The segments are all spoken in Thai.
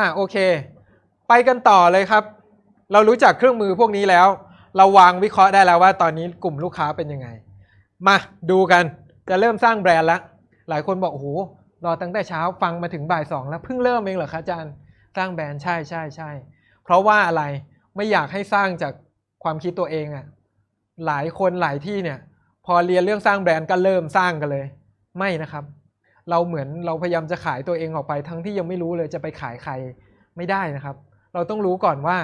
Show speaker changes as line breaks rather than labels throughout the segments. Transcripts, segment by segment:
อะโอเค ไปกันต่อเลยครับ เรารู้จักเครื่องมือพวกนี้แล้ว เราวางวิเคราะห์ได้แล้วว่าตอนนี้กลุ่มลูกค้าเป็นยังไง มาดูกันจะเริ่มสร้างแบรนด์แล้วหลายคนบอกโอ้โหรอตั้งแต่เช้าฟังมาถึงบ่ายสองแล้วเพิ่งเริ่มเองเหรอคะอาจารย์สร้างแบรนด์ใช่ใช่ใช่เพราะว่าอะไรไม่อยากให้สร้างจากความคิดตัวเองอะหลายคนหลายที่เนี่ย พอเรียนเรื่องสร้างแบรนด์ก็เริ่มสร้างกันเลย ไม่นะครับ เราเหมือนเราพยายามจะขายตัวเองออกไป ทั้งที่ยังไม่รู้เลยจะไปขายใครไม่ได้นะครับ เราต้องรู้ก่อนว่า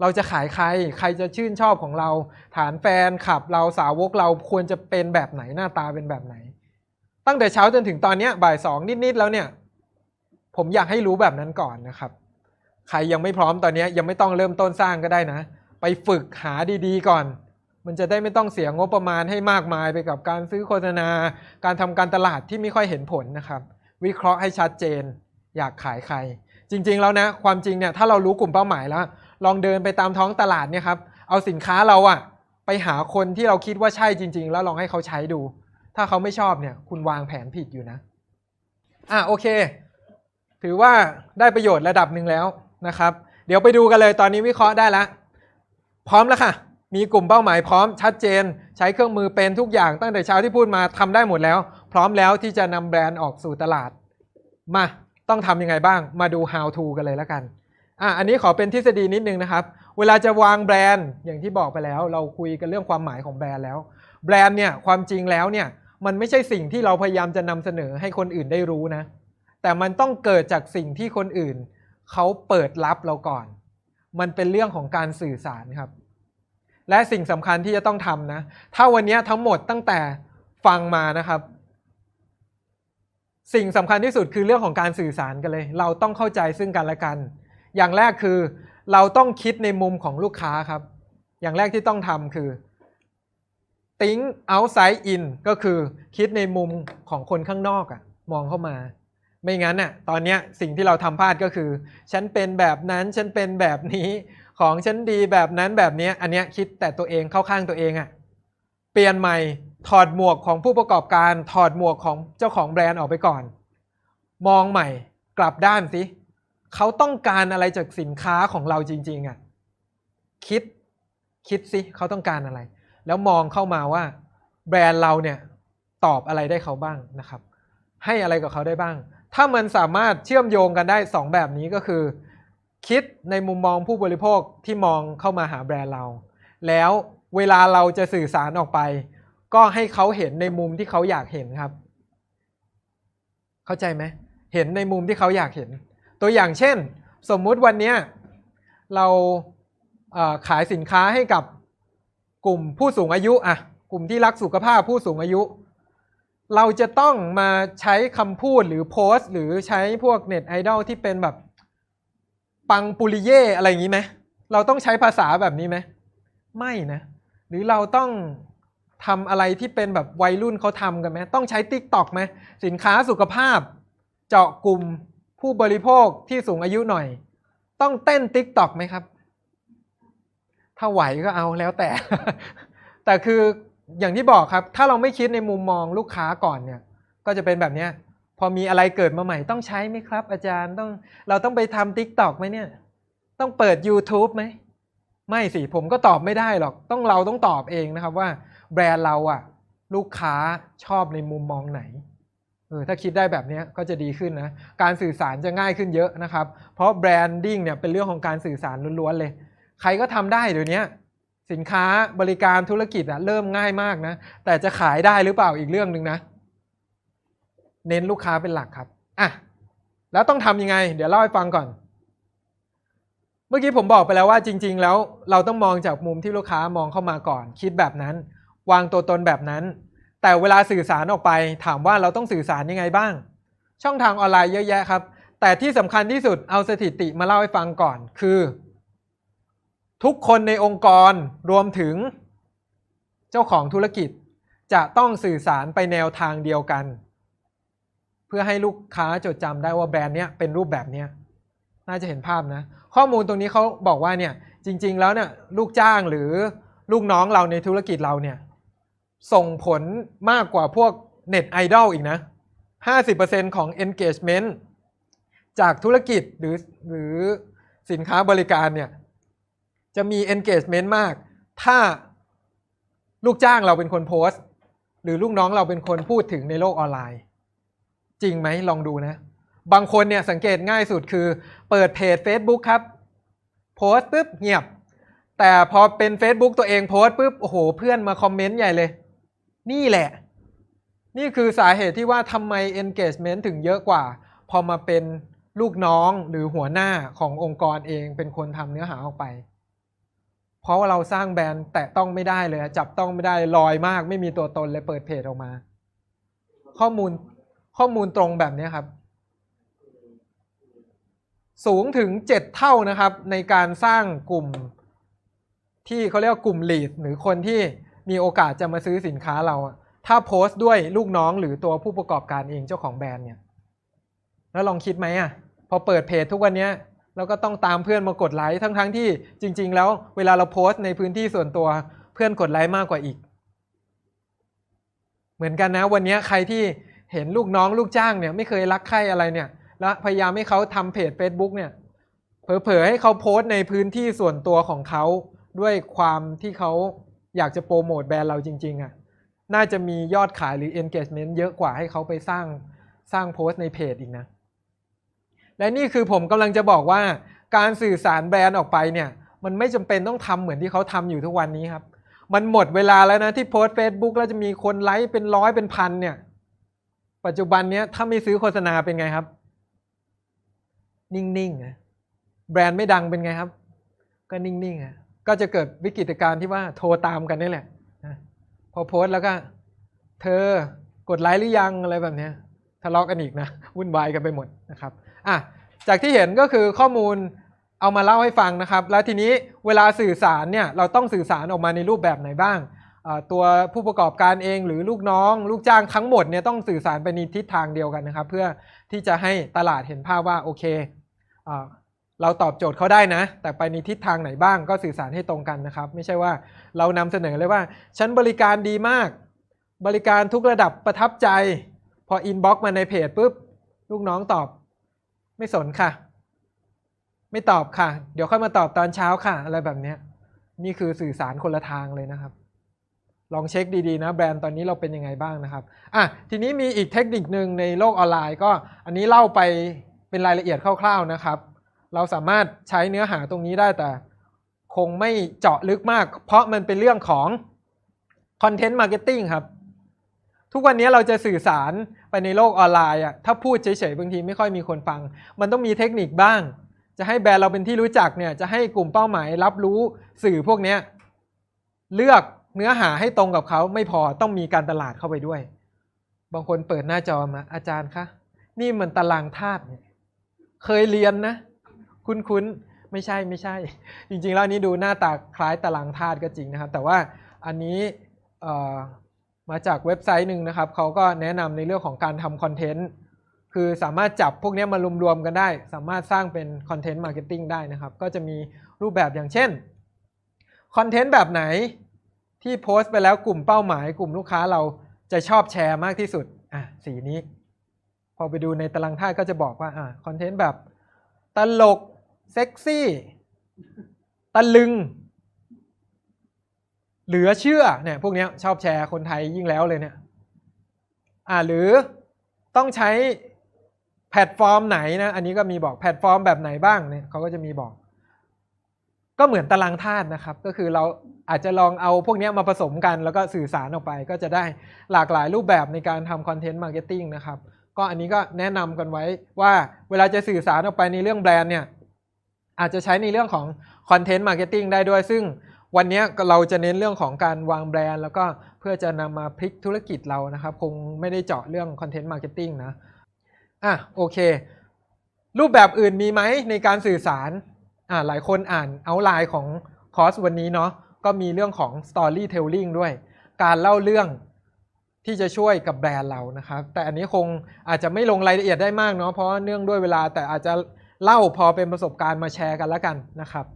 เราจะขายใคร ใครจะชื่นชอบของเรา ฐานแฟนขับ เราสาวกเราควรจะเป็นแบบไหนหน้าตาเป็นแบบไหน ตั้งแต่เช้าจนถึงตอนนี้บ่ายสองนิดๆแล้วเนี่ย ผมอยากให้รู้แบบนั้นก่อนนะครับ ใครยังไม่พร้อมตอนนี้ยังไม่ต้องเริ่มต้นสร้างก็ได้นะ ไปฝึกหาดีๆก่อน มันจะได้ไม่ต้องเสียงบประมาณให้มากมายไปกับการซื้อโฆษณา การทำการตลาดที่ไม่ค่อยเห็นผลนะครับ วิเคราะห์ให้ชัดเจน อยากขายใคร จริง ๆ แล้วนะ ความจริงเนี่ยถ้าเรารู้กลุ่มเป้าหมายแล้ว ลองเดินไปตามท้องตลาดเนี่ยครับเอาสินค้าเราอะไปหาคนที่เราคิดว่าใช่จริง ๆ แล้วลองให้เขาใช้ดู ถ้าเขาไม่ชอบเนี่ย คุณวางแผนผิดอยู่นะอะโอเค ถือว่าได้ประโยชน์ระดับหนึ่งแล้วนะครับ เดี๋ยวไปดูกันเลยตอนนี้วิเคราะห์ได้แล้วพร้อมแล้วค่ะ มีกลุ่มเป้าหมายพร้อมชัดเจน ใช้เครื่องมือเป็นทุกอย่างตั้งแต่เช้าที่พูดมาทำได้หมดแล้ว พร้อมแล้วที่จะนำแบรนด์ออกสู่ตลาด มาต้องทำยังไงบ้าง มาดู how to กันเลยแล้วกันอะอันนี้ขอเป็นทฤษฎีนิดนึงนะครับ เวลาจะวางแบรนด์อย่างที่บอกไปแล้ว เราคุยกันเรื่องความหมายของแบรนด์แล้ว แบรนด์เนี่ยความจริงแล้วเนี่ยมันไม่ใช่สิ่งที่เราพยายามจะนำเสนอให้คนอื่นได้รู้นะ แต่มันต้องเกิดจากสิ่งที่คนอื่น เขาเปิดรับเราก่อน มันเป็นเรื่องของการสื่อสารครับ และสิ่งสำคัญที่จะต้องทำนะ ถ้าวันนี้ทั้งหมดตั้งแต่ฟังมานะครับ สิ่งสำคัญที่สุดคือเรื่องของการสื่อสารกันเลย เราต้องเข้าใจซึ่งกันและกัน อย่างแรกคือเราต้องคิดในมุมของลูกค้าครับ อย่างแรกที่ต้องทำคือ think outside in ก็คือคิดในมุมของคนข้างนอกอะมองเข้ามา ไม่งั้นน่ะตอนนี้สิ่งที่เราทำพลาดก็คือ ฉันเป็นแบบนั้นฉันเป็นแบบนี้ ของฉันดีแบบนั้นแบบนี้อันเนี้ยคิดแต่ตัวเองเข้าข้างตัวเองอะเปลี่ยนใหม่ถอดหมวกของผู้ประกอบการถอดหมวกของเจ้าของแบรนด์ออกไปก่อน มองใหม่กลับด้านสิเขาต้องการอะไรจากสินค้าของเราจริง ๆอะคิดคิดสิเขาต้องการอะไร แล้วมองเข้ามาว่า แบรนด์เราเนี่ยตอบอะไรได้เขาบ้างนะครับ ให้อะไรกับเขาได้บ้าง ถ้ามันสามารถเชื่อมโยงกันได้ 2 แบบนี้ก็คือ คิดในมุมมองผู้บริโภคที่มองเข้ามาหาแบรนด์เรา แล้วเวลาเราจะสื่อสารออกไป ก็ให้เขาเห็นในมุมที่เขาอยากเห็นครับ เข้าใจไหมเห็นในมุมที่เขาอยากเห็น ตัวอย่างเช่น สมมุติวันเนี้ยเราขายสินค้าให้กับกลุ่มผู้สูงอายุอะกลุ่มที่รักสุขภาพผู้สูงอายุ เราจะต้องมาใช้คำพูดหรือโพสต์ หรือใช้พวกเน็ตไอดอลที่เป็นแบบ ปังปุริเย่อะไรอย่างนี้ไหมเราต้องใช้ภาษาแบบนี้ไหมไม่นะ หรือเราต้องทำอะไรที่เป็นแบบวัยรุ่นเขาทำกันไหมต้องใช้ t ิ k t o k ไหมสินค้าสุขภาพ เจาะกลุ่มผู้บริโภคที่สูงอายุหน่อย ต้องเต้น t ิ k t o k ไหมครับ ถ้าไหวก็เอาแล้วแต่ แต่คืออย่างที่บอกครับ ถ้าเราไม่คิดในมุมมองลูกค้าก่อนเนี่ย ก็จะเป็นแบบเนี้ย พอมีอะไรเกิดมาใหม่ต้องใช้ไหมครับ อาจารย์ต้องเราต้องไปทำ t ิ k t o k ไหมเนี่ย ต้องเปิด YouTube ไหม ไม่สิ ผมก็ตอบไม่ได้หรอก ต้องเราต้องตอบเองนะครับว่า แบรนด์เราอะลูกค้าชอบในมุมมองไหนเออถ้าคิดได้แบบนี้ก็จะดีขึ้นนะ การสื่อสารจะง่ายขึ้นเยอะนะครับ เพราะแบรนดิ้งเนี่ยเป็นเรื่องของการสื่อสารล้วนๆเลย ใครก็ทำได้เดี๋ยวนี้สินค้าบริการธุรกิจอะเริ่มง่ายมากนะ แต่จะขายได้หรือเปล่าอีกเรื่องหนึ่งนะ เน้นลูกค้าเป็นหลักครับอะแล้วต้องทำยังไง เดี๋ยวเล่าให้ฟังก่อน เมื่อกี้ผมบอกไปแล้วว่าจริง ๆ แล้วเราต้องมองจากมุมที่ลูกค้ามองเข้ามาก่อน คิดแบบนั้น วางตัวตนแบบนั้น แต่เวลาสื่อสารออกไป ถามว่าเราต้องสื่อสารยังไงบ้าง ช่องทางออนไลน์เยอะแยะครับ แต่ที่สำคัญที่สุดเอาสถิติมาเล่าให้ฟังก่อนคือ ทุกคนในองค์กรรวมถึง เจ้าของธุรกิจจะต้องสื่อสารไปแนวทางเดียวกัน พื่อให้ลูกค้าจดจำได้ว่าแบรนด์เนี้ยเป็นรูปแบบเนี้ยน่าจะเห็นภาพนะ ข้อมูลตรงนี้เขาบอกว่าเนี่ยจริง ๆ แล้วเนี่ยลูกจ้างหรือลูกน้องเราในธุรกิจเราเนี่ยส่งผลมากกว่าพวกเน็ตไอดอลอีกนะ 50%ของ engagement จากธุรกิจหรือหรือสินค้าบริการเนี่ยจะมี engagement มาก ถ้าลูกจ้างเราเป็นคนโพสต์ หรือลูกน้องเราเป็นคนพูดถึงในโลกออนไลน์ จริงไหมลองดูนะ บางคนเนี่ยสังเกตง่ายสุดคือ เปิดเพจ Facebook ครับ โพสต์ปุ๊บเงียบ แต่พอเป็น Facebook ตัวเองโพสต์ปุ๊บโอ้โห เพื่อนมาคอมเมนต์ใหญ่เลย นี่แหละ นี่คือสาเหตุที่ว่าทำไม engagement ถึงเยอะกว่า พอมาเป็นลูกน้องหรือหัวหน้าขององค์กรเองเป็นคนทำเนื้อหาออกไป เพราะว่าเราสร้างแบรนด์แตะต้องไม่ได้เลย จับต้องไม่ได้ลอยมาก ไม่มีตัวตนเลยเปิดเพจออกมา ข้อมูล ข้อมูลตรงแบบนี้ครับ สูงถึงเจ็ดเท่านะครับ ในการสร้างกลุ่มที่เขาเรียกว่ากลุ่ม lead หรือคนที่มีโอกาสจะมาซื้อสินค้าเรา ถ้าโพสต์ด้วยลูกน้องหรือตัวผู้ประกอบการเองเจ้าของแบรนด์เนี่ย แล้วลองคิดไหมอะ พอเปิดเพจทุกวันนี้เราก็ต้องตามเพื่อนมากดไลค์ทั้งๆที่จริง ๆ แล้วเวลาเราโพสต์ในพื้นที่ส่วนตัวเพื่อนกดไลค์มากกว่าอีก เหมือนกันนะวันนี้ใครที่ เห็นลูกน้องลูกจ้างเนี่ยไม่เคยรักใครอะไรเนี่ย แล้วพยายามให้เขาทำเพจ Facebook เนี่ยเผลอๆให้เขาโพสต์ในพื้นที่ส่วนตัวของเขาด้วยความที่เขาอยากจะโปรโมทแบรนด์เราจริง ๆอะ่ะน่าจะมียอดขายหรือ engagement เยอะกว่าให้เขาไปสร้างสร้างโพสต์ในเพจอีกนะ และนี่คือผมกำลังจะบอกว่าการสื่อสารแบรนด์ออกไปเนี่ย มันไม่จำเป็นต้องทำเหมือนที่เขาทำอยู่ทุกวันนี้ครับ มันหมดเวลาแล้วนะที่โพสต์ Facebook แล้วจะมีคนไลค์เป็นร้อยเป็นพันเนี่ย ปัจจุบันเนี้ยถ้าไม่ซื้อโฆษณาเป็นไงครับ นิ่งๆนะแบรนด์ไม่ดังเป็นไงครับ ก็นิ่งๆอะก็จะเกิดวิกฤตการณ์ที่ว่าโทรตามกันนี่แหละพอโพสต์แล้วก็ เธอกดไลค์หรือยังอะไรแบบเนี้ยทะเลาะกันอีกนะวุ่นวายกันไปหมดนะครับอะจากที่เห็นก็คือข้อมูลเอามาเล่าให้ฟังนะครับ แล้วทีนี้เวลาสื่อสารเนี่ยเราต้องสื่อสารออกมาในรูปแบบไหนบ้าง ตัวผู้ประกอบการเองหรือลูกน้อง ลูกจ้างทั้งหมดเนี่ยต้องสื่อสารไปในทิศทางเดียวกันนะครับ เพื่อที่จะให้ตลาดเห็นภาพว่าโอเคอเราตอบโจทย์เขาได้นะ แต่ไปในทิศทางไหนบ้างก็สื่อสารให้ตรงกันนะครับ ไม่ใช่ว่าเรานำเสนอเลยว่าฉันบริการดีมาก บริการทุกระดับประทับใจ พออินบ็อกซ์มาในเพจปุ๊บลูกน้องตอบ ไม่สนค่ะ ไม่ตอบค่ะ เดี๋ยวค่อยมาตอบตอนเช้าค่ะ อะไรแบบนี้นี่คือสื่อสารคนละทางเลยนะครับ ลองเช็คดีๆนะแบรนด์ตอนนี้เราเป็นยังไงบ้างนะครับอะทีนี้มีอีกเทคนิคหนึ่งในโลกออนไลน์ ก็อันนี้เล่าไปเป็นรายละเอียดคร่าวๆนะครับ เราสามารถใช้เนื้อหาตรงนี้ได้แต่คงไม่เจาะลึกมาก เพราะมันเป็นเรื่องของคอนเทนต์มาร์เก็ตติ้งครับ ทุกวันนี้เราจะสื่อสารไปในโลกออนไลน์อะถ้าพูดเฉยๆบางทีไม่ค่อยมีคนฟัง มันต้องมีเทคนิคบ้าง จะให้แบรนด์เราเป็นที่รู้จักเนี่ยจะให้กลุ่มเป้าหมายรับรู้สื่อพวกเนี้ยเลือก เนื้อหาให้ตรงกับเขาไม่พอต้องมีการตลาดเข้าไปด้วย บางคนเปิดหน้าจอมาอาจารย์คะนี่มันตารางธาตุเนี่ยเคยเรียนนะ คุ้นๆไม่ใช่ไม่ใช่ จริงๆแล้วอันนี้ดูหน้าตาคล้ายตารางธาตุก็จริงนะครับ แต่ว่าอันนี้มาจากเว็บไซต์หนึ่งนะครับเขาก็แนะนำในเรื่องของการทำคอนเทนต์คือสามารถจับพวกนี้มารวมๆกันได้ สามารถสร้างเป็นคอนเทนต์มาร์เก็ตติ้งได้นะครับ ก็จะมีรูปแบบอย่างเช่นคอนเทนต์แบบไหน ที่โพสต์ไปแล้วกลุ่มเป้าหมายกลุ่มลูกค้าเราจะชอบแชร์มากที่สุด อะ สีนี้ พอไปดูในตารางธาตุก็จะบอกว่า อะคอนเทนต์แบบ ตลก เซ็กซี่ ตะลึง เหลือเชื่อ เนี่ย พวกนี้ชอบแชร์คนไทยยิ่งแล้วเลยเนี่ย อ่าหรือต้องใช้แพลตฟอร์มไหนนะ อันนี้ก็มีบอกแพลตฟอร์มแบบไหนบ้างเนี่ยเขาก็จะมีบอก ก็เหมือนตารางธาตุนะครับ ก็คือเราอาจจะลองเอาพวกนี้มาผสมกันแล้วก็สื่อสารออกไป ก็จะได้หลากหลายรูปแบบในการทำคอนเทนต์มาร์เก็ตติ้งนะครับ ก็อันนี้ก็แนะนำกันไว้ว่าเวลาจะสื่อสารออกไปในเรื่องแบรนด์เนี่ยอาจจะใช้ในเรื่องของคอนเทนต์มาร์เก็ตติ้งได้ด้วย ซึ่งวันนี้เราจะเน้นเรื่องของการวางแบรนด์ แล้วก็เพื่อจะนำมาพลิกธุรกิจเรานะครับ คงไม่ได้เจาะเรื่องคอนเทนต์มาร์เก็ตติ้งนะอะโอเค รูปแบบอื่นมีไหมในการสื่อสาร อ่าหลายคนอ่านเอาไลน์ของคอร์สวันนี้เนาะก็มีเรื่องของ Storytelling ด้วย การเล่าเรื่องที่จะช่วยกับแบรนด์เรานะครับ แต่อันนี้คงอาจจะไม่ลงรายละเอียดได้มากเนาะเพราะเนื่องด้วยเวลาแต่อาจจะเล่าพอเป็นประสบการณ์มาแชร์กันแล้วกันนะครับ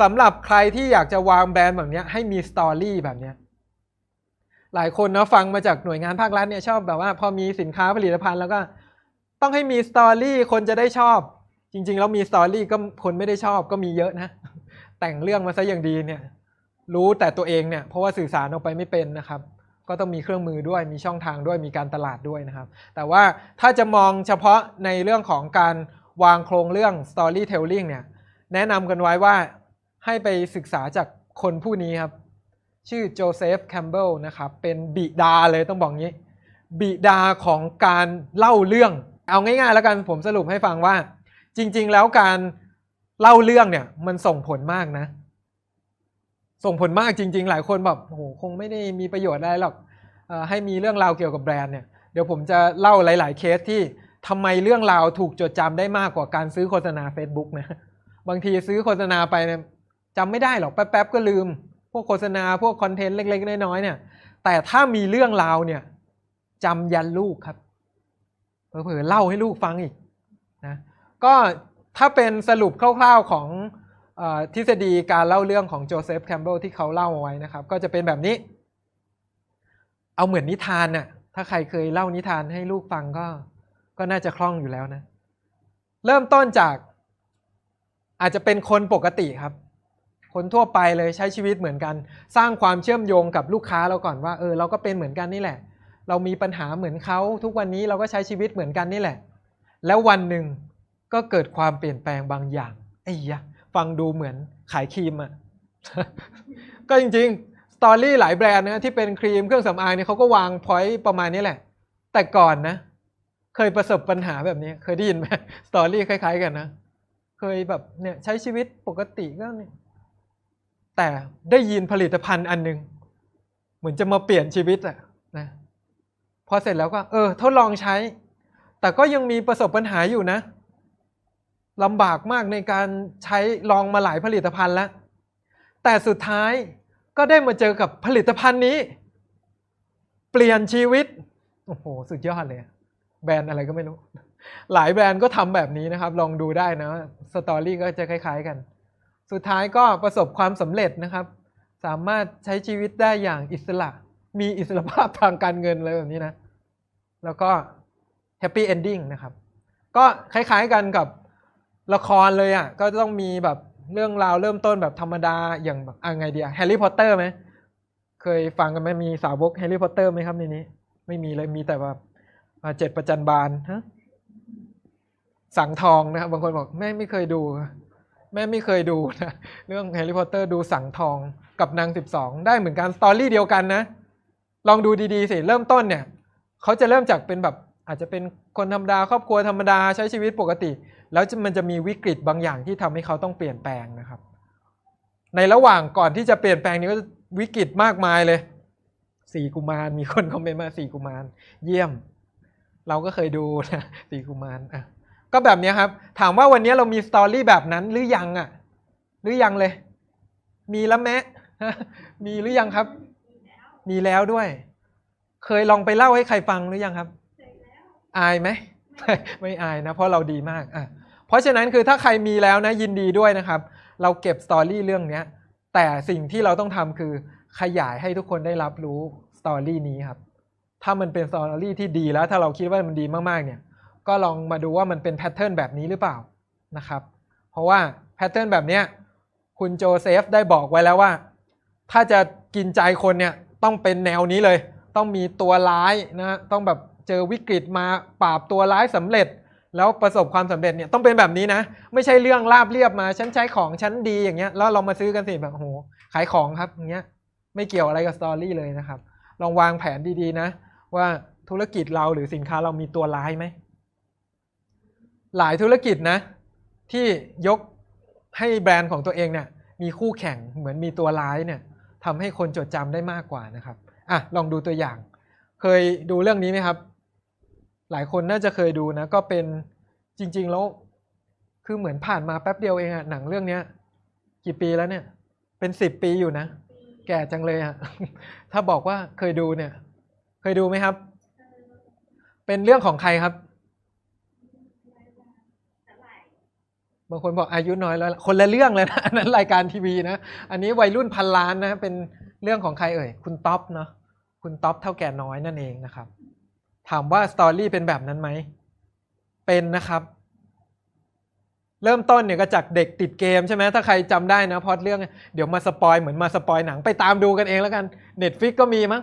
สำหรับใครที่อยากจะวางแบรนด์แบบนี้ให้มีสตอรี่แบบนี้หลายคนเนาะฟังมาจากหน่วยงานภาครัฐเนี่ยชอบแบบว่า พอมีสินค้าผลิตภัณฑ์แล้วก็ต้องให้มีสตอรี่คนจะได้ชอบ จริง ๆ แล้วมีสตอรี่ก็คนไม่ได้ชอบก็มีเยอะนะ แต่งเรื่องมาซะอย่างดีเนี่ย รู้แต่ตัวเองเนี่ย เพราะว่าสื่อสารออกไปไม่เป็นนะครับ ก็ต้องมีเครื่องมือด้วยมีช่องทางด้วยมีการตลาดด้วยนะครับ แต่ว่าถ้าจะมองเฉพาะในเรื่องของการวางโครงเรื่อง storytelling เนี่ย แนะนำกันไว้ว่าให้ไปศึกษาจากคนผู้นี้ครับ ชื่อโจเซฟแคมเบลนะครับ เป็นบิดาเลยต้องบอกงี้ บิดาของการเล่าเรื่อง เอาง่ายๆแล้วกันผมสรุปให้ฟังว่า จริง ๆ แล้วการเล่าเรื่องเนี่ย มันส่งผลมากนะ ส่งผลมากจริง ๆ หลายคนแบบโอ้โหคงไม่ได้มีประโยชน์อะไรหรอกอให้มีเรื่องราวเกี่ยวกับแบรนด์เนี่ยเดี๋ยวผมจะเล่าหลาย ๆ เคสที่ทำไมเรื่องราวถูกจดจำได้มากกว่าการซื้อโฆษณา Facebook นะบางทีซื้อโฆษณาไปเนี่ยจำไม่ได้หรอกแป๊บๆก็ลืม พวกโฆษณาพวกคอนเทนต์เล็ก ๆ น้อยๆเนี่ย แต่ถ้ามีเรื่องราวเนี่ยจำยันลูกครับเผลอๆเล่าให้ลูกฟังอีก ก็ถ้าเป็นสรุปคร่าวๆของทฤษฎีการเล่าเรื่องของโจเซฟแคมเบลที่เขาเล่าเอาไว้นะครับ ก็จะเป็นแบบนี้ เอาเหมือนนิทานน่ะถ้าใครเคยเล่านิทานให้ลูกฟังก็ ก็น่าจะคล่องอยู่แล้วนะ เริ่มต้นจาก อาจจะเป็นคนปกติครับ คนทั่วไปเลยใช้ชีวิตเหมือนกัน สร้างความเชื่อมโยงกับลูกค้าเราก่อนว่าเออเราก็เป็นเหมือนกันนี่แหละ เรามีปัญหาเหมือนเขาทุกวันนี้เราก็ใช้ชีวิตเหมือนกันนี่แหละ แล้ววันหนึ่ง ก็เกิดความเปลี่ยนแปลงบางอย่างไอ้ยะฟังดูเหมือนขายครีมอะก็จริงๆ สตอรี่หลายแบรนด์นะที่เป็นครีมเครื่องสำอางเนี่ยเขาก็วางพอยต์ประมาณนี้แหละ แต่ก่อนนะ เคยประสบปัญหาแบบนี้ เคยได้ยินไหมสตอรี่คล้าย ๆ กันนะ เคยแบบเนี่ยใช้ชีวิตปกติก็เนี่ยแต่ได้ยินผลิตภัณฑ์อันหนึ่งเหมือนจะมาเปลี่ยนชีวิตอะนะพอเสร็จแล้วก็ เออทดลองใช้ แต่ก็ยังมีประสบปัญหาอยู่นะ ลำบากมากในการใช้ลองมาหลายผลิตภัณฑ์แล้ว แต่สุดท้ายก็ได้มาเจอกับผลิตภัณฑ์นี้ เปลี่ยนชีวิต โอ้โห สุดยอดเลย แบรนด์อะไรก็ไม่รู้ หลายแบรนด์ก็ทำแบบนี้นะครับ ลองดูได้นะ สตอรี่ก็จะคล้าย ๆกัน สุดท้ายก็ประสบความสำเร็จนะครับ สามารถใช้ชีวิตได้อย่างอิสระ มีอิสระภาพทางการเงินอะไรแบบนี้นะ แล้วก็แฮปปี้เอนดิ้งนะครับ ก็คล้ายๆกันกับ ละครเลยอะก็ต้องมีแบบเรื่องราวเริ่มต้นแบบธรรมดาอย่างแบบอะไงเดียแฮร์รี่พอตเตอร์ไหมเคยฟังกันไหมมีสาวกแฮร์รี่พอตเตอร์ไหมครับในนี้ ไม่มีเลยมีแต่แบบเจ็ดประจันบาลฮะสังทองนะครับบางคนบอกแม่ไม่เคยดู แม่ไม่เคยดูนะเรื่องแฮร์รี่พอตเตอร์ดูสังทองกับนางสิบสองได้เหมือนกันสตอรี่เดียวกันนะ ลองดูดีๆสิเริ่มต้นเนี่ยเขาจะเริ่มจากเป็นแบบอาจจะเป็นคนธรรมดาครอบครัวธรรมดาใช้ชีวิตปกติ แล้วจะมันจะมีวิกฤตบางอย่างที่ทำให้เขาต้องเปลี่ยนแปลงนะครับ ในระหว่างก่อนที่จะเปลี่ยนแปลงนี้ก็วิกฤตมากมายเลยสี่กุมารมีคนคอมเมนต์มาสี่กุมาร เยี่ยม เราก็เคยดูนะสี่กุมารอะก็แบบเนี้ยครับ ถามว่าวันนี้เรามีสตอรี่แบบนั้นหรือยังอะ หรือยังเลย มีแล้วแมะมีหรือยังครับ มีแล้วด้วย เคยลองไปเล่าให้ใครฟังหรือยังครับ อายไหมไม่อายนะ เพราะเราดีมากอะ เพราะฉะนั้นคือถ้าใครมีแล้วนะยินดีด้วยนะครับ เราเก็บสตอรี่เรื่องนี้แต่สิ่งที่เราต้องทำคือขยายให้ทุกคนได้รับรู้สตอรี่นี้ครับ ถ้ามันเป็นสตอรี่ที่ดีแล้ว ถ้าเราคิดว่ามันดีมากๆ เนี่ย ก็ลองมาดูว่ามันเป็นแพทเทิร์นแบบนี้หรือเปล่านะครับ เพราะว่าแพทเทิร์นแบบนี้คุณโจเซฟได้บอกไว้แล้วว่า ถ้าจะกินใจคนเนี่ยต้องเป็นแนวนี้เลย ต้องมีตัวร้ายนะฮะต้องแบบเจอวิกฤตมาปราบตัวร้ายสำเร็จ แล้วประสบความสำเร็จเนี่ยต้องเป็นแบบนี้นะ ไม่ใช่เรื่องราบเรียบมาฉันใช้ของฉันดีอย่างเงี้ยแล้วเรามาซื้อกันสิแบบโอ้โหขายของครับอย่างเงี้ยไม่เกี่ยวอะไรกับสตอรี่เลยนะครับ ลองวางแผนดีๆนะ ว่าธุรกิจเราหรือสินค้าเรามีตัวร้ายไหมหลายธุรกิจนะ ที่ยกให้แบรนด์ของตัวเองเนี่ยมีคู่แข่งเหมือนมีตัวร้ายเนี่ยทำให้คนจดจำได้มากกว่านะครับอะลองดูตัวอย่าง เคยดูเรื่องนี้ไหมครับ หลายคนน่าจะเคยดูนะ ก็เป็นจริง ๆ แล้ว คือเหมือนผ่านมาแป๊บเดียวเองอะหนังเรื่องเนี้ย กี่ปีแล้วเนี่ย เป็นสิบปีอยู่นะ แก่จังเลยอะถ้าบอกว่าเคยดูเนี่ย เคยดูไหมครับ เป็นเรื่องของใครครับ บางคนบอกอายุน้อยแล้ว คนละเรื่องเลยนะอันนั้นรายการทีวีนะ อันนี้วัยรุ่นพันล้านนะ เป็นเรื่องของใครเอ่ย คุณท็อปเนาะคุณท็อปเท่าแก่น้อยนั่นเองนะครับ ถามว่าสตอรี่เป็นแบบนั้นไหม เป็นนะครับ เริ่มต้นเนี่ยก็จากเด็กติดเกมใช่ไหมถ้าใครจำได้นะพอดเรื่องเดี๋ยวมาสปอยเหมือนมาสปอยหนังไปตามดูกันเองแล้วกันเน็ตฟิกก็มีมั้ง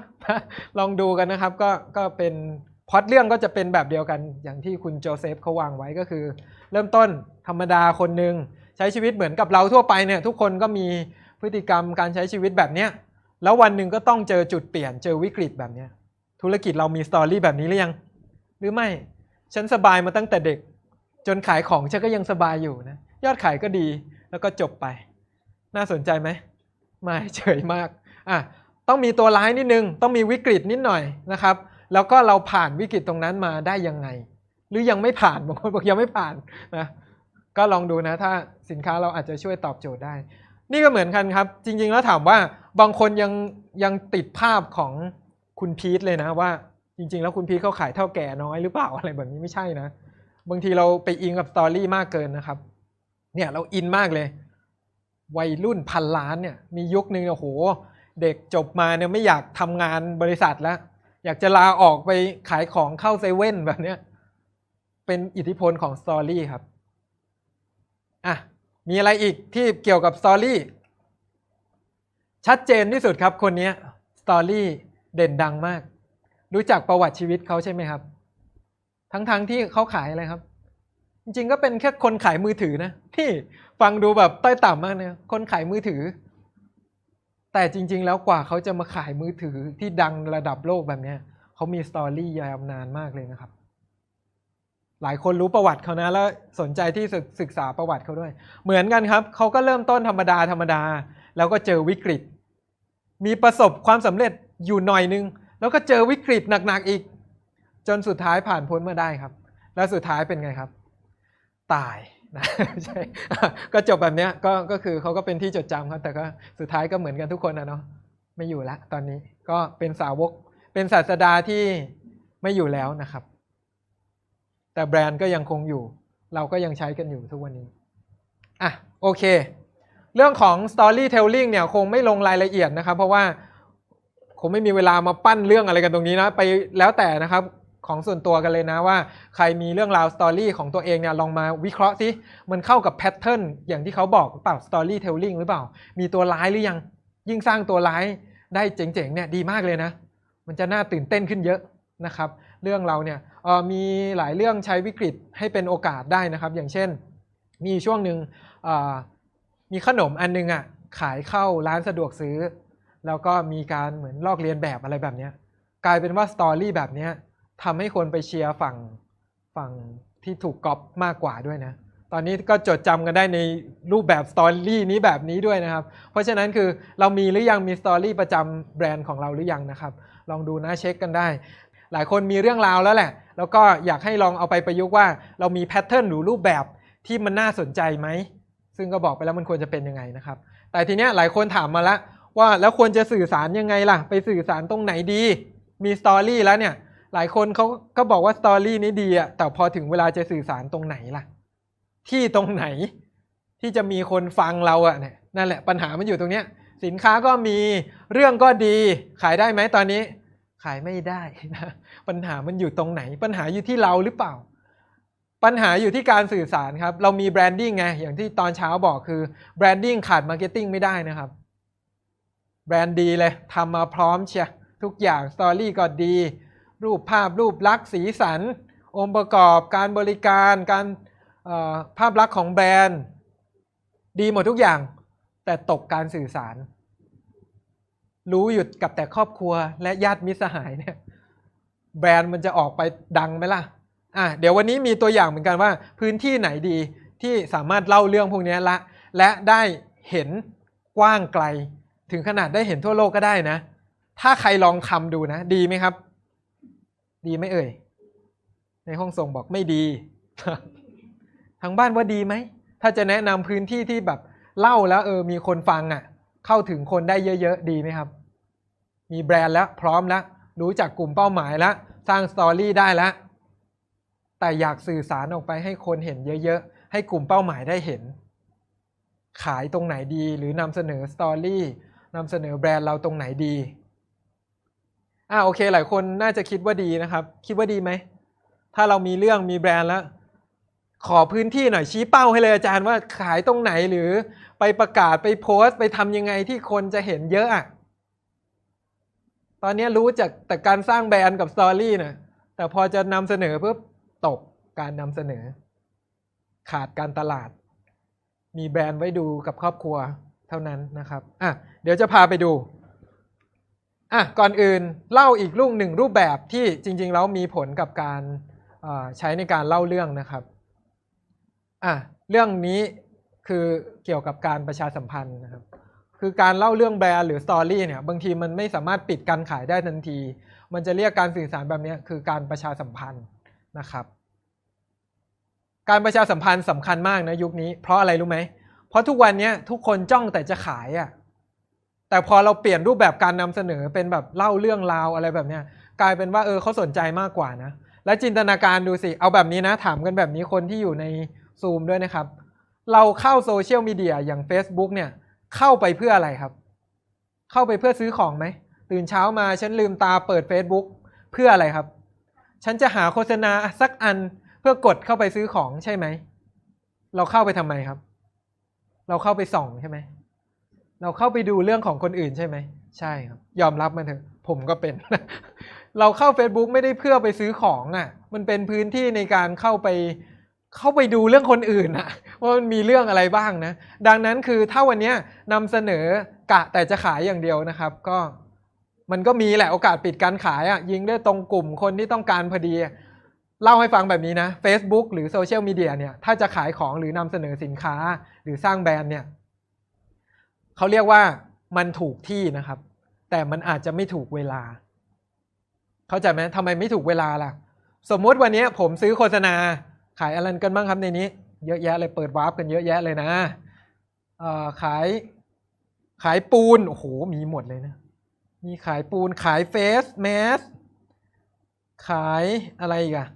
ลองดูกันนะครับ ก็ก็เป็นพอดเรื่องก็จะเป็นแบบเดียวกันอย่างที่คุณโจเซฟเขาวางไว้ก็คือ เริ่มต้นธรรมดาคนหนึ่งใช้ชีวิตเหมือนกับเราทั่วไปเนี่ย ทุกคนก็มีพฤติกรรมการใช้ชีวิตแบบเนี้ยแล้ววันหนึ่งก็ต้องเจอจุดเปลี่ยนเจอวิกฤตแบบเนี้ย ธุรกิจเรามีสตอรี่แบบนี้หรือยัง หรือไม่ ฉันสบายมาตั้งแต่เด็ก จนขายของฉันก็ยังสบายอยู่นะ ยอดขายก็ดีแล้วก็จบไป น่าสนใจไหมไม่เฉยมากอะต้องมีตัวร้ายนิดนึง ต้องมีวิกฤตนิดหน่อยนะครับ แล้วก็เราผ่านวิกฤตตรงนั้นมาได้ยังไง หรือยังไม่ผ่านบางคนบอกยังไม่ผ่านนะก็ลองดูนะ ถ้าสินค้าเราอาจจะช่วยตอบโจทย์ได้ นี่ก็เหมือนกันครับ จริง ๆ แล้วถามว่าบางคนยังยังติดภาพของ คุณพีทเลยนะว่า จริง ๆ แล้วคุณพีทเขาขายเท่าแก่น้อยหรือเปล่าอะไรแบบนี้ไม่ใช่นะ บางทีเราไปอิงกับสตอรี่มากเกินนะครับ เนี่ยเราอินมากเลย วัยรุ่นพันล้านเนี่ยมียุคนึงเนี่ยโอ้โห เด็กจบมาเนี่ยไม่อยากทำงานบริษัทแล้ว อยากจะลาออกไปขายของเข้าเซเว่นแบบเนี้ยเป็นอิทธิพลของสตอรี่ครับอะมีอะไรอีกที่เกี่ยวกับสตอรี่ชัดเจนที่สุดครับคนนี้สตอรี่ เด่นดังมาก รู้จักประวัติชีวิตเขาใช่ไหมครับ ทั้งๆทที่เขาขายอะไรครับ จริงๆก็เป็นแค่คนขายมือถือนะที่ฟังดูแบบต้อยต่ำมากเนี่ยคนขายมือถือ แต่จริง ๆ แล้วกว่าเขาจะมาขายมือถือที่ดังระดับโลกแบบเนี้ยเขามีสตอรี่ยาวนานมากเลยนะครับหลายคนรู้ประวัติเขานะแล้วสนใจที่ศึกษาประวัติเขาด้วย เหมือนกันครับเขาก็เริ่มต้นธรรมดาธรรมดา แล้วก็เจอวิกฤต มีประสบความสำเร็จ อยู่หน่อยนึง แล้วก็เจอวิกฤตหนักๆอีก จนสุดท้ายผ่านพ้นมาได้ครับ แล้วสุดท้ายเป็นไงครับ ตายนะใช่ก็จบแบบเนี้ยก็ก็คือเขาก็เป็นที่จดจำครับ แต่ก็สุดท้ายก็เหมือนกันทุกคนนะเนาะไม่อยู่ละตอนนี้ก็เป็นสาวกเป็นศาสดาที่ไม่อยู่แล้วนะครับ แต่แบรนด์ก็ยังคงอยู่ เราก็ยังใช้กันอยู่ทุกวันนี้อะโอเค เรื่องของ storytelling เนี่ยคงไม่ลงรายละเอียดนะครับ เพราะว่า คงไม่มีเวลามาปั้นเรื่องอะไรกันตรงนี้นะ ไปแล้วแต่นะครับของส่วนตัวกันเลยนะว่า ใครมีเรื่องราวสตอรี่ของตัวเองเนี่ยลองมาวิเคราะห์สิมันเข้ากับแพทเทิร์นอย่างที่เขาบอกเปล่า storytelling หรือเปล่า มีตัวร้ายหรือยัง ยิ่งสร้างตัวร้ายได้เจ๋งๆเนี่ยดีมากเลยนะ มันจะน่าตื่นเต้นขึ้นเยอะนะครับ เรื่องเราเนี่ยออมีหลายเรื่องใช้วิกฤตให้เป็นโอกาสได้นะครับ อย่างเช่น มีช่วงหนึ่งออมีขนมอันนึงอะขายเข้าร้านสะดวกซื้อ แล้วก็มีการเหมือนลอกเลียนแบบอะไรแบบเนี้ยกลายเป็นว่าสตอรี่แบบเนี้ยทำให้คนไปเชียร์ฝั่งฝั่งที่ถูกก๊อปมากกว่าด้วยนะ ตอนนี้ก็จดจำกันได้ในรูปแบบสตอรี่นี้แบบนี้ด้วยนะครับ เพราะฉะนั้นคือเรามีหรือยังมีสตอรี่ประจำแบรนด์ของเราหรือยังนะครับ ลองดูนะเช็คกันได้ หลายคนมีเรื่องราวแล้วแหละ แล้วก็อยากให้ลองเอาไปประยุกต์ว่า เรามีแพทเทิร์นหรือรูปแบบที่มันน่าสนใจไหม ซึ่งก็บอกไปแล้วมันควรจะเป็นยังไงนะครับ แต่ทีเนี้ยหลายคนถามมาแล้ว ว่าแล้วควรจะสื่อสารยังไงล่ะ ไปสื่อสารตรงไหนดี มีสตอรี่แล้วเนี่ย หลายคนเขาก็บอกว่าสตอรี่นี้ดีอะแต่พอถึงเวลาจะสื่อสารตรงไหนล่ะ ที่ตรงไหนที่จะมีคนฟังเราอะเนี่ยนั่นแหละปัญหามันอยู่ตรงเนี้ย สินค้าก็มีเรื่องก็ดี ขายได้ไหมตอนนี้ ขายไม่ได้นะปัญหามันอยู่ตรงไหน ปัญหาอยู่ที่เราหรือเปล่า ปัญหาอยู่ที่การสื่อสารครับ เรามีแบรนดิ้งไงอย่างที่ตอนเช้าบอกคือแบรนดิ้งขาดมาร์เก็ตติ้งไม่ได้นะครับ แบรนด์ดีเลยทำมาพร้อมเชียทุกอย่างสตอรี่ก็ดี รูปภาพรูปลักษณ์สีสัน องค์ประกอบการบริการการภาพลักษณ์ของแบรนด์ ดีหมดทุกอย่าง แต่ตกการสื่อสาร รู้หยุดกับแต่ครอบครัวและญาติมิตรสหายเนี่ยแบรนด์มันจะออกไปดังไหมล่ะอะเดี๋ยววันนี้มีตัวอย่างเหมือนกันว่า พื้นที่ไหนดีที่สามารถเล่าเรื่องพวกนี้ละ และได้เห็นกว้างไกล ถึงขนาดได้เห็นทั่วโลกก็ได้นะ ถ้าใครลองทำดูนะ ดีไหมครับ ดีไหมเอ่ย ในห้องส่งบอกไม่ดี ทางบ้านว่าดีไหม ถ้าจะแนะนำพื้นที่ที่แบบเล่าแล้วเออมีคนฟังอะ เข้าถึงคนได้เยอะๆ ดีไหมครับ มีแบรนด์แล้วพร้อมแล้ว รู้จักกลุ่มเป้าหมายแล้ว สร้างสตอรี่ได้แล้ว แต่อยากสื่อสารออกไปให้คนเห็นเยอะๆ ให้กลุ่มเป้าหมายได้เห็นขายตรงไหนดีหรือนำเสนอสตอรี่ นำเสนอแบรนด์เราตรงไหนดีอ่าโอเค หลายคนน่าจะคิดว่าดีนะครับ คิดว่าดีไหม ถ้าเรามีเรื่องมีแบรนด์แล้ว ขอพื้นที่หน่อยชี้เป้าให้เลยอาจารย์ว่าขายตรงไหนหรือไปประกาศไปโพสต์ไปทำยังไงที่คนจะเห็นเยอะอะตอนนี้รู้จากแต่การสร้างแบรนด์กับสตอรี่นะแต่พอจะนำเสนอปุ๊บตกการนำเสนอ ขาดการตลาด มีแบรนด์ไว้ดูกับครอบครัว เท่านั้นนะครับอะเดี๋ยวจะพาไปดูอะก่อนอื่นเล่าอีกรูปหนึ่งรูปแบบที่จริงๆแล้วมีผลกับการใช้ในการเล่าเรื่องนะครับอะเรื่องนี้คือเกี่ยวกับการประชาสัมพันธ์นะครับ คือการเล่าเรื่องแบรนด์หรือสตอรี่เนี่ยบางทีมันไม่สามารถปิดการขายได้ทันที มันจะเรียกการสื่อสารแบบนี้คือการประชาสัมพันธ์นะครับ การประชาสัมพันธ์สำคัญมากนะยุคนี้ เพราะอะไรรู้ไหมเราะทุกวันนี้ทุกคนจ้องแต่จะขายอะ่ะแต่พอเราเปลี่ยนรูปแบบการนำเสนอเป็นแบบเล่าเรื่องราวอะไรแบบเนี้ยกลายเป็นว่าเออเขาสนใจมากกว่านะ และจินตนาการดูสิ เอาแบบนี้นะ ถามกันแบบนี้คนที่อยู่ในซูมด้วยนะครับ เราเข้าโซเชียลมีเดียอย่าง Facebook เนี่ย เข้าไปเพื่ออะไรครับ เข้าไปเพื่อซื้อของไหม ตื่นเช้ามาฉันลืมตาเปิด Facebook เพื่ออะไรครับ ฉันจะหาโฆษณาสักอันเพื่อกดเข้าไปซื้อของใช่ไหม เราเข้าไปทำไมครับ เราเข้าไปส่องใช่ไหมเราเข้าไปดูเรื่องของคนอื่นใช่ไหมใช่ครับ ยอมรับมันเถอะผมก็เป็น เราเข้า Facebook ไม่ได้เพื่อไปซื้อของอะ มันเป็นพื้นที่ในการเข้าไปเข้าไปดูเรื่องคนอื่นอะว่ามันมีเรื่องอะไรบ้างนะ ดังนั้นคือถ้าวันนี้นำเสนอกะแต่จะขายอย่างเดียวนะครับ ก็มันก็มีแหละโอกาสปิดการขายอะยิงได้ตรงกลุ่มคนที่ต้องการพอดี เล่าให้ฟังแบบนี้นะ Facebook หรือโซเชียลมีเดียเนี่ยถ้าจะขายของหรือนำเสนอสินค้าหรือสร้างแบรนด์เนี่ยเขาเรียกว่ามันถูกที่นะครับ แต่มันอาจจะไม่ถูกเวลา เข้าใจไหมทำไมไม่ถูกเวลาล่ะ สมมุติวันนี้ผมซื้อโฆษณาขายอะไรกันบ้างครับในนี้ เยอะแยะเลยเปิดวาร์ปกันเยอะแยะเลยนะขายขายปูน โอ้โห มีหมดเลยนะ มีขายปูนขายเฟสแมสขายอะไรอีกอะ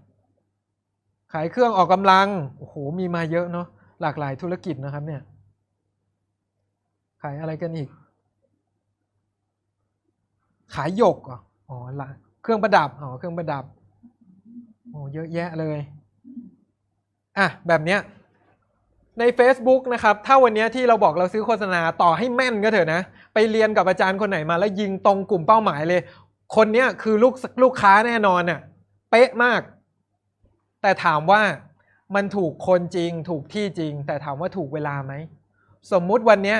ขายเครื่องออกกำลัง โอ้โห มีมาเยอะเนาะ หลากหลายธุรกิจนะครับเนี่ย ขายอะไรกันอีก ขายหยกอ๋อละเครื่องประดับ อ๋อ เครื่องประดับ โอ้เยอะแยะเลย อะ แบบเนี้ย ใน Facebook นะครับ ถ้าวันนี้ที่เราบอกเราซื้อโฆษณาต่อให้แม่นก็เถอะนะ ไปเรียนกับอาจารย์คนไหนมาแล้วยิงตรงกลุ่มเป้าหมายเลย คนเนี้ยคือลูกลูกค้าแน่นอนน่ะ เป๊ะมาก แต่ถามว่ามันถูกคนจริง ถูกที่จริง แต่ถามว่าถูกเวลาไหม สมมุติวันเนี้ย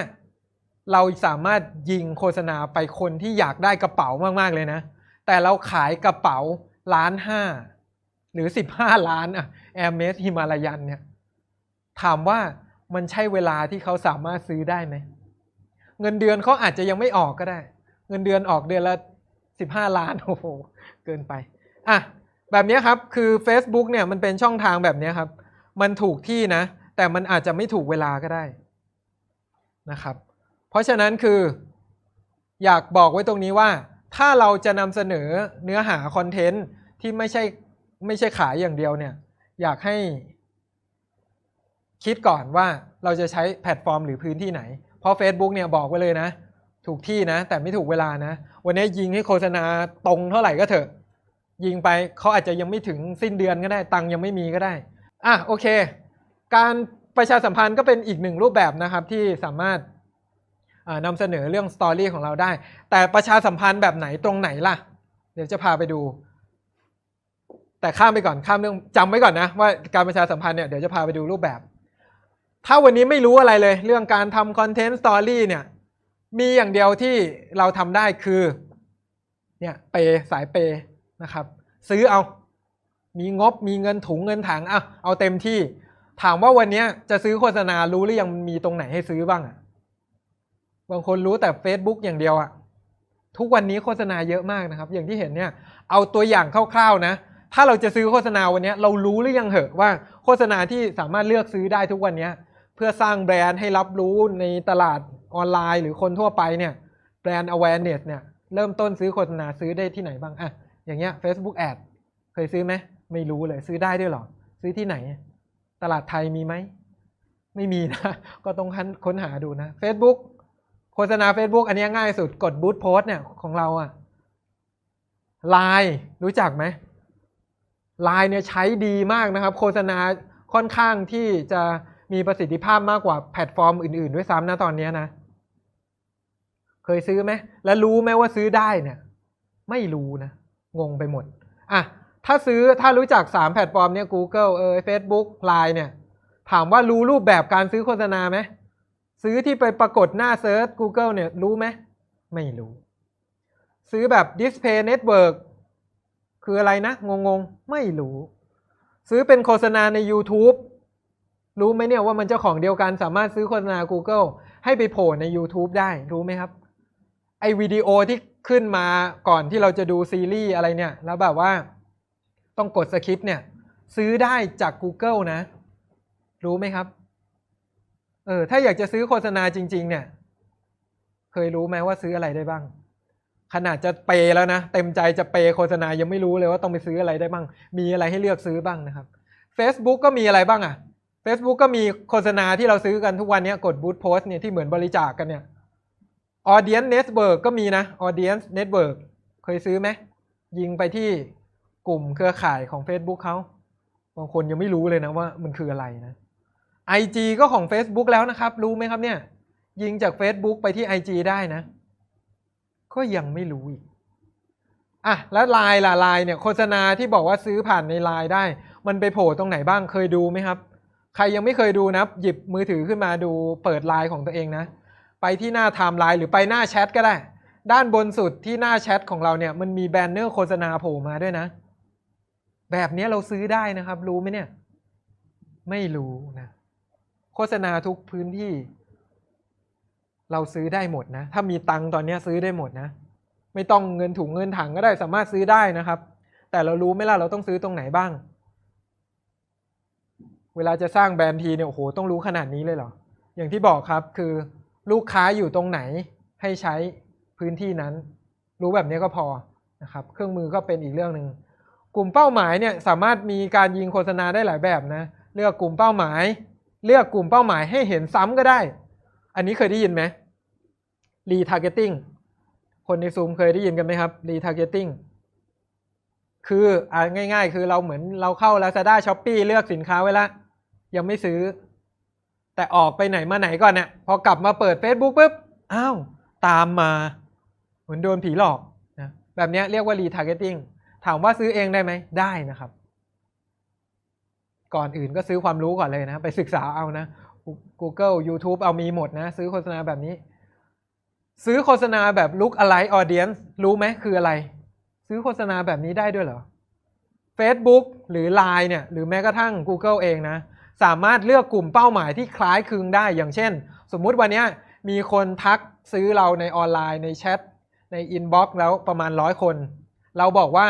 เราสามารถยิงโฆษณาไปคนที่อยากได้กระเป๋ามากๆเลยนะ แต่เราขายกระเป๋าล้านห้าหรือสิบห้าล้านอะแอร์เมสฮิมาลายันเนี่ยถามว่ามันใช่เวลาที่เขาสามารถซื้อได้ไหม เงินเดือนเขาอาจจะยังไม่ออกก็ได้ เงินเดือนออกเดือนละสิบห้าล้านโอ้โหเกินไปอะ แบบนี้ครับคือ Facebook เนี่ยมันเป็นช่องทางแบบนี้ครับ มันถูกที่นะ แต่มันอาจจะไม่ถูกเวลาก็ได้นะครับ เพราะฉะนั้นคือ อยากบอกไว้ตรงนี้ว่า ถ้าเราจะนำเสนอเนื้อหาคอนเทนต์ที่ไม่ใช่ไม่ใช่ขายอย่างเดียวเนี่ย อยากให้คิดก่อนว่าเราจะใช้แพลตฟอร์มหรือพื้นที่ไหน เพราะ Facebook เนี่ยบอกไว้เลยนะ ถูกที่นะ แต่ไม่ถูกเวลานะ วันนี้ยิงให้โฆษณาตรงเท่าไหร่ก็เถอะ ยิงไปเขาอาจจะยังไม่ถึงสิ้นเดือนก็ได้ ตังค์ยังไม่มีก็ได้อะโอเค การประชาสัมพันธ์ก็เป็นอีกหนึ่งรูปแบบนะครับที่สามารถนำเสนอเรื่องสตอรี่ของเราได้ แต่ประชาสัมพันธ์แบบไหนตรงไหนล่ะ เดี๋ยวจะพาไปดู แต่ข้ามไปก่อนข้ามเรื่องจำไว้ก่อนนะว่าการประชาสัมพันธ์เนี่ยเดี๋ยวจะพาไปดูรูปแบบ ถ้าวันนี้ไม่รู้อะไรเลย เรื่องการทำคอนเทนต์สตอรี่เนี่ยมีอย่างเดียวที่เราทำได้คือเนี่ยเปย์สายเปย์ นะครับ ซื้อเอา มีงบมีเงินถุงเงินถังอะเอาเต็มที่ ถามว่าวันนี้จะซื้อโฆษณารู้หรือยังมีตรงไหนให้ซื้อบ้างอะบางคนรู้แต่ Facebook อย่างเดียวอะทุกวันนี้โฆษณาเยอะมากนะครับ อย่างที่เห็นเนี่ย เอาตัวอย่างคร่าวๆนะ ถ้าเราจะซื้อโฆษณาวันนี้เรารู้หรือยังเหอะว่าโฆษณาที่สามารถเลือกซื้อได้ทุกวันนี้เพื่อสร้างแบรนด์ให้รับรู้ในตลาดออนไลน์ หรือคนทั่วไปเนี่ยแบรนด์ awareness เนี่ยเริ่มต้นซื้อโฆษณาซื้อได้ที่ไหนบ้างอะ อย่างเงี้ย Facebook Ad เคยซื้อไหมไม่รู้เลยซื้อได้ด้วยหรอ ซื้อที่ไหน ตลาดไทยมีไหม ไม่มีนะ ก็ต้องค้นหาดูนะ Facebook โฆษณา Facebook อันนี้ง่ายสุดกดบูตโพสเนี่ยของเราอะไลน์รู้จักไหมไลน์เนี่ยใช้ดีมากนะครับ โฆษณาค่อนข้างที่จะมีประสิทธิภาพมากกว่าแพลตฟอร์มอื่น ๆ ด้วยซ้ำนะตอนนี้นะ เคยซื้อไหม แล้วรู้ไหมว่าซื้อได้เนี่ย ไม่รู้นะ งงไปหมด อะ ถ้าซื้อถ้ารู้จัก 3 แพลตฟอร์มเนี่ย Google เออ Facebook Line เนี่ย ถามว่ารู้รูปแบบการซื้อโฆษณาไหม ซื้อที่ไปปรากฏหน้าเซิร์ช Google เนี่ย รู้ไหม ไม่รู้ ซื้อแบบ Display Network คืออะไรนะ งงๆไม่รู้ ซื้อเป็นโฆษณาใน YouTube รู้ไหมเนี่ยว่ามันเจ้าของเดียวกันสามารถซื้อโฆษณา Google ให้ไปโผล่ใน YouTube ได้รู้ไหมครับ ไอวิดีโอที่ ขึ้นมาก่อนที่เราจะดูซีรีส์อะไรเนี่ย แล้วแบบว่าต้องกดสคริปต์เนี่ย ซื้อได้จาก Google นะ รู้ไหมครับ เออ ถ้าอยากจะซื้อโฆษณาจริง ๆ เนี่ย เคยรู้ไหมว่าซื้ออะไรได้บ้าง ขนาดจะเปย์แล้วนะ เต็มใจจะเปย์โฆษณายังไม่รู้เลยว่าต้องไปซื้ออะไรได้บ้าง มีอะไรให้เลือกซื้อบ้างนะครับ Facebook ก็มีอะไรบ้างอะ่ะ Facebook ก็มีโฆษณาที่เราซื้อกันทุกวันเนี้ยกดบูตโพสเนี่ยที่เหมือนบริจาคกันเนี่ย Audience Network ก็มีนะ Audience Network เคยซื้อไหม ยิงไปที่กลุ่มเครือข่ายของ Facebook เขาบางคนยังไม่รู้เลยนะว่ามันคืออะไรนะ IG ก็ของ Facebook แล้วนะครับ รู้ไหมครับเนี่ย ยิงจาก Facebook ไปที่ IG ได้นะ ก็ยังไม่รู้อีกอะแล้วไลน์ล่ะไลน์เนี่ยโฆษณาที่บอกว่าซื้อผ่านในไลน์ได้ มันไปโผล่ตรงไหนบ้างเคยดูไหมครับ ใครยังไม่เคยดูนะหยิบมือถือขึ้นมาดูเปิดไลน์ของตัวเองนะ ไปที่หน้าไทม์ไลน์หรือไปหน้าแชทก็ได้ ด้านบนสุดที่หน้าแชทของเราเนี่ยมันมีแบนเนอร์โฆษณาโผล่มาด้วยนะ แบบนี้เราซื้อได้นะครับ รู้ไหมเนี่ย ไม่รู้นะ โฆษณาทุกพื้นที่ เราซื้อได้หมดนะ ถ้ามีตังตอนนี้ซื้อได้หมดนะ ไม่ต้องเงินถุงเงินถังก็ได้สามารถซื้อได้นะครับ แต่เรารู้ไหมล่ะเราต้องซื้อตรงไหนบ้าง เวลาจะสร้างแบรนด์ทีเนี่ยโอ้โหต้องรู้ขนาดนี้เลยเหรออย่างที่บอกครับคือ ลูกค้าอยู่ตรงไหนให้ใช้พื้นที่นั้น รู้แบบนี้ก็พอนะครับ เครื่องมือก็เป็นอีกเรื่องหนึ่งกลุ่มเป้าหมายเนี่ยสามารถมีการยิงโฆษณาได้หลายแบบนะ เลือกกลุ่มเป้าหมาย เลือกกลุ่มเป้าหมายให้เห็นซ้ำก็ได้ อันนี้เคยได้ยินไหม retargeting คนในซูมเคยได้ยินกันไหมครับ retargeting คืออ่าง่าย ๆ คือเราเหมือนเราเข้า Lazada Shopee เลือกสินค้าไว้แล้วยังไม่ซื้อ แต่ออกไปไหนมาไหนก่อนเนี่ยพอกลับมาเปิด Facebook ปุ๊บอ้าวตามมาเหมือนโดนผีหลอกนะแบบนี้เรียกว่า retargeting ถามว่าซื้อเองได้ไหมได้นะครับ ก่อนอื่นก็ซื้อความรู้ก่อนเลยนะ ไปศึกษาเอานะ Google YouTube เอามีหมดนะ ซื้อโฆษณาแบบนี้ ซื้อโฆษณาแบบ look alike audience รู้ไหมคืออะไร ซื้อโฆษณาแบบนี้ได้ด้วยเหรอ Facebook หรือ Line เนี่ยหรือแม้กระทั่ง Google เองนะ สามารถเลือกกลุ่มเป้าหมายที่คล้ายคลึงได้อย่างเช่น สมมุติวันนี้มีคนทักซื้อเราในออนไลน์ในแชทในอินบ็อกซ์แล้วประมาณร้อยคน เราบอกว่า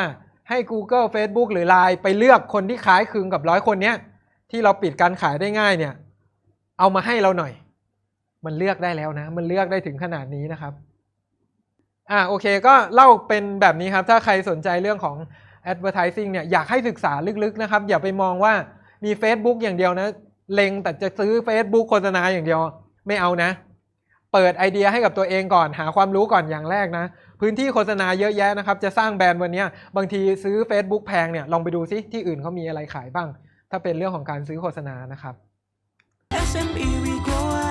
ให้ Google Facebook หรือ Line ไปเลือกคนที่คล้ายคลึงกับร้อยคนเนี้ยที่เราปิดการขายได้ง่ายเนี่ย เอามาให้เราหน่อย มันเลือกได้แล้วนะ มันเลือกได้ถึงขนาดนี้นะครับอ่าโอเคก็เล่าเป็นแบบนี้ครับ ถ้าใครสนใจเรื่องของ advertising เนี่ยอยากให้ศึกษาลึกๆนะครับ อย่าไปมองว่า มี Facebook อย่างเดียวนะ เล็งแต่จะซื้อ Facebook โฆษณาอย่างเดียว ไม่เอานะ เปิดไอเดียให้กับตัวเองก่อนหาความรู้ก่อนอย่างแรกนะ พื้นที่โฆษณาเยอะแยะนะครับ จะสร้างแบรนด์วันนี้บางทีซื้อ Facebook แพงเนี่ยลองไปดูซิที่อื่นเขามีอะไรขายบ้าง ถ้าเป็นเรื่องของการซื้อโฆษณานะครับ
SME we grow